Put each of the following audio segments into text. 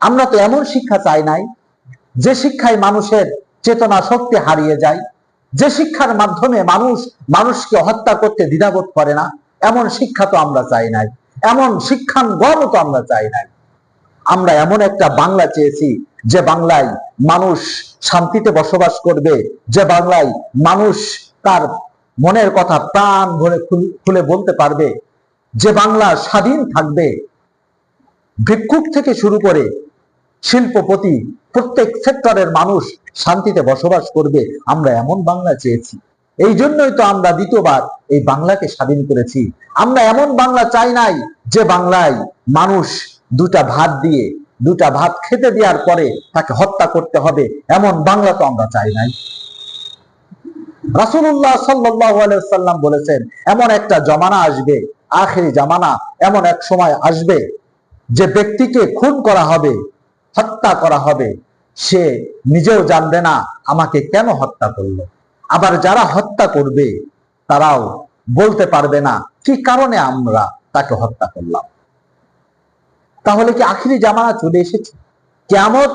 আমরা তো এমন শিক্ষা চাই নাই, যে শিক্ষায় মানুষের চেতনা শক্তি হারিয়ে যায়, যে শিক্ষার মাধ্যমে মানুষ মানুষকে হত্যা করতে দ্বিধাবোধ করে না, এমন শিক্ষা তো আমরা চাই নাই, এমন শিক্ষাঙ্গনও তো আমরা চাই নাই। আমরা এমন একটা বাংলা চেয়েছি, যে বাংলায় মানুষ শান্তিতে বসবাস করবে, যে বাংলায় মানুষ তার মনের কথা প্রাণ ভরে খুল- বলতে পারবে, যে বাংলা স্বাধীন থাকবে, ভিক্ষুক থেকে শুরু করে শিল্পপতি, প্রত্যেক সেক্টরের মানুষ শান্তিতে বসবাস করবে, আমরা এমন বাংলা চেয়েছি। এই জন্যই তো আমরা দ্বিতীয়বার এই বাংলাকে স্বাধীন করেছি। আমরা এমন বাংলা চাই নাই যে বাংলায় মানুষ দুটা ভাত দিয়ে, দুটা ভাত খেতে দেওয়ার পরে তাকে হত্যা করতে হবে, এমন বাংলা তো আমরা চাই নাই। রাসুল্লাহ সাল্লাম বলেছেন, এমন একটা জমানা আসবে, আখেরি জামানা এমন এক সময় আসবে, যে ব্যক্তিকে খুন করা হবে হত্যা করা হবে। সে নিজেও জানবে না আমাকে কেন হত্যা করল। আবার যারা হত্যা করবে, তারাও বলতে পারবে না, কি কারণে আমরা তাকে হত্যা করলাম? তাহলে কি আখিরি জামানা চলে এসেছে? কেমত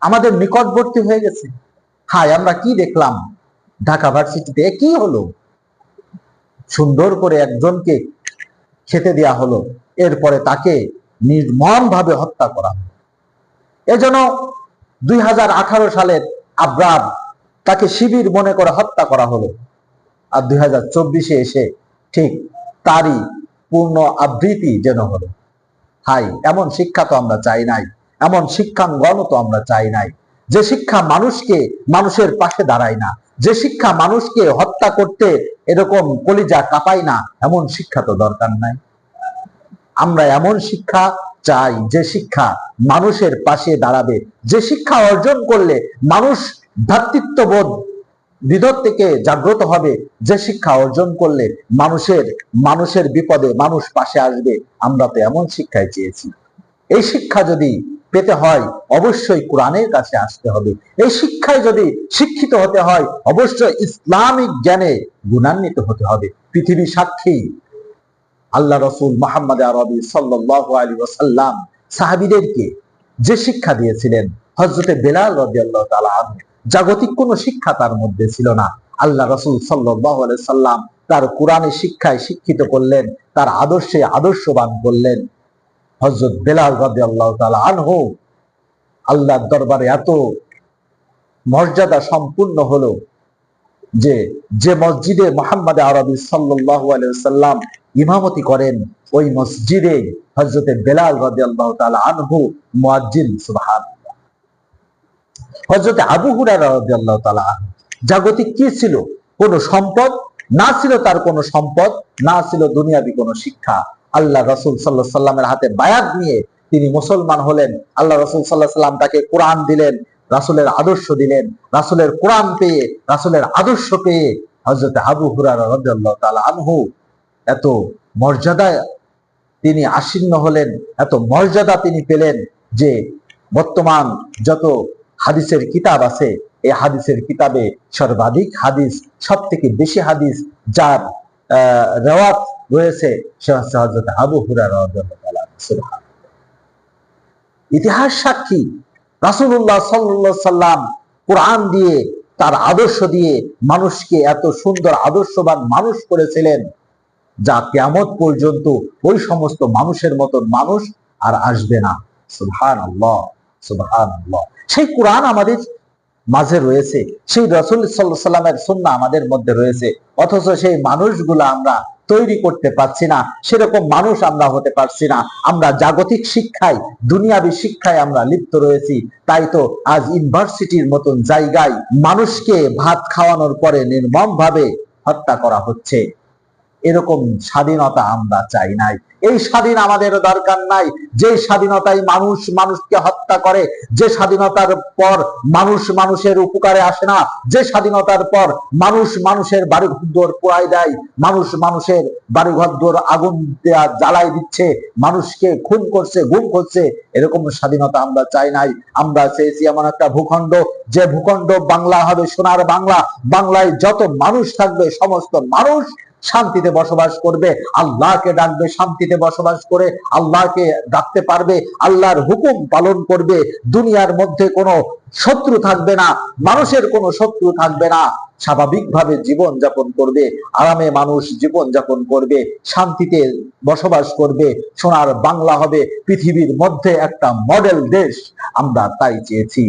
আমাদের নিকটবর্তী হয়ে গেছে। হায়, আমরা কি দেখলাম? ঢাকা ভার্সিটিতে কি হলো? সুন্দর করে একজনকে খেতে দেয়া হলো। এরপরে তাকে নির্মম ভাবে হত্যা করা হলো। এজন্য দুই সালের আব্রাম তাকে শিবির মনে করে হত্যা করা হলো। আর দুই হাজার চব্বিশে এসে ঠিক তারই পূর্ণ আবৃত্তি যেন হলো। হাই, এমন শিক্ষা তো আমরা চাই নাই, এমন শিক্ষাঙ্গন তো আমরা চাই নাই। যে শিক্ষা মানুষকে মানুষের পাশে দাঁড়ায় না, যে শিক্ষা মানুষকে হত্যা করতে এরকম কলিজা কাঁপায় না, এমন শিক্ষা তো দরকার নাই। আমরা এমন শিক্ষা চাই, যে শিক্ষা মানুষের পাশে দাঁড়াবে, যে শিক্ষা অর্জন করলে মানুষ ভ্রাতৃত্ববোধ ভিতর থেকে জাগ্রত হবে, যে শিক্ষা অর্জন করলে মানুষের মানুষের বিপদে মানুষ পাশে আসবে, আমরা তো এমন শিক্ষায় চেয়েছি। এই শিক্ষা যদি পেতে হয়, অবশ্যই কোরআনের কাছে আসতে হবে। এই শিক্ষায় যদি শিক্ষিত হতে হয়, অবশ্যই ইসলামিক জ্ঞানে গুণান্বিত হতে হবে। পৃথিবী সাক্ষী আল্লাহ রসুল মোহাম্মদ আরবি সাল্লাহ আলী ওসাল্লাম সাহাবিদেরকে যে শিক্ষা দিয়েছিলেন হজরতে বেলাল রবি আল্লাহ তালা জাগতিক কোন শিক্ষা তার মধ্যে ছিল না। আল্লাহ রসুল সাল্লাহ সাল্লাম তার কোরআনের শিক্ষায় শিক্ষিত করলেন, তার আদর্শে আদর্শবান করলেন। হজরত বেলাল রবি আল্লাহ তালা আনহু আল্লাহর দরবারে এত মর্যাদা সম্পূর্ণ হলো যে যে মসজিদে মোহাম্মদ আরবি সাল্লাম ইমামতি করেন, ওই মসজিদে হযরতে বেলাল রাদিয়াল্লাহু তাআলা আনহু মুয়াজ্জিন, সুবহানাল্লাহ। হযরতে আবু হুরায়রা রাদিয়াল্লাহু তাআলা আনহু। জাগতিক কি ছিল? কোন সম্পদ? না ছিল তার কোন সম্পদ, না ছিল দুনিয়াবি কোন শিক্ষা। আল্লাহ রসুল আলাইহি সাল্লামের হাতে বায়াত নিয়ে তিনি মুসলমান হলেন। আল্লাহ রাসূল আলাইহি সাল্লাম তাকে কোরআন দিলেন। রাসূলের আদর্শ দিলেন, রাসূলের কোরআন পেয়ে, রাসূলের আদর্শ পেয়ে হযরত আবু তাআলা আনহু এত মর্যাদায় তিনি আসীন্ন হলেন, এত মর্যাদা তিনি পেলেন যে বর্তমান যত হাদিসের কিতাব আছে, এই হাদিসের কিতাবে সর্বাধিক হাদিস সব থেকে বেশি হাদিস যার রেওয়াত রয়েছে সে হচ্ছে হজরত আবু। সুবহানাল্লাহ। ইতিহাস সাক্ষী রাসূলুল্লাহ সাল্লাল্লাহু আলাইহি সাল্লাম কোরআন দিয়ে, তার আদর্শ দিয়ে মানুষকে এত সুন্দর আদর্শবান মানুষ করেছিলেন যা কেমত পর্যন্ত ওই সমস্ত মানুষের মতন মানুষ আর আসবে না। সুবহান আল্লাহ সুবহান আল্লাহ সেই কোরআন আমাদের মাঝে রয়েছে, সেই রসুল সাল্লাহ সাল্লামের সুন্না আমাদের মধ্যে রয়েছে, অথচ সেই মানুষগুলো আমরা তৈরি করতে পারছি না, সেরকম মানুষ আমরা হতে পারছি না। আমরা জাগতিক শিক্ষায়, দুনিয়াবী শিক্ষায় আমরা লিপ্ত রয়েছি। তাই তো আজ ইউনিভার্সিটির মতন জায়গায় মানুষকে ভাত খাওয়ানোর পরে নির্মমভাবে হত্যা করা হচ্ছে। এরকম স্বাধীনতা আমরা চাই নাই। এই স্বাধীন আমাদের দরকার নাই। যে স্বাধীনতায় মানুষ মানুষকে হত্যা করে, যে স্বাধীনতার পর মানুষ মানুষের উপকারে আসে না, যে স্বাধীনতার পর মানুষ মানুষের বাড়ি ঘর পোড়ায় দেয়, মানুষ মানুষের বাড়ি ঘর আগুন দেয়া জ্বালাই দিচ্ছে, মানুষকে খুন করছে, গুম করছে, এরকম স্বাধীনতা আমরা চাই নাই। আমরা চেয়েছি এমন একটা ভূখণ্ড, যে ভূখণ্ড বাংলা হবে সোনার বাংলা। বাংলায় যত মানুষ থাকবে, সমস্ত মানুষ শান্তিতে বসবাস করবে, আল্লাহকে ডাকবে, শান্তিতে বসবাস করে আল্লাহকে ডাকতে পারবে, আল্লাহর হুকুম পালন করবে, দুনিয়ার মধ্যে কোনো শত্রু থাকবে না, মানুষের কোনো শত্রু থাকবে না। স্বাভাবিকভাবে জীবন যাপন করবে, আরামে মানুষ জীবন যাপন করবে, শান্তিতে বসবাস করবে, সোনার বাংলা হবে, পৃথিবীর মধ্যে একটা মডেল দেশ, আমরা তাই চেয়েছি।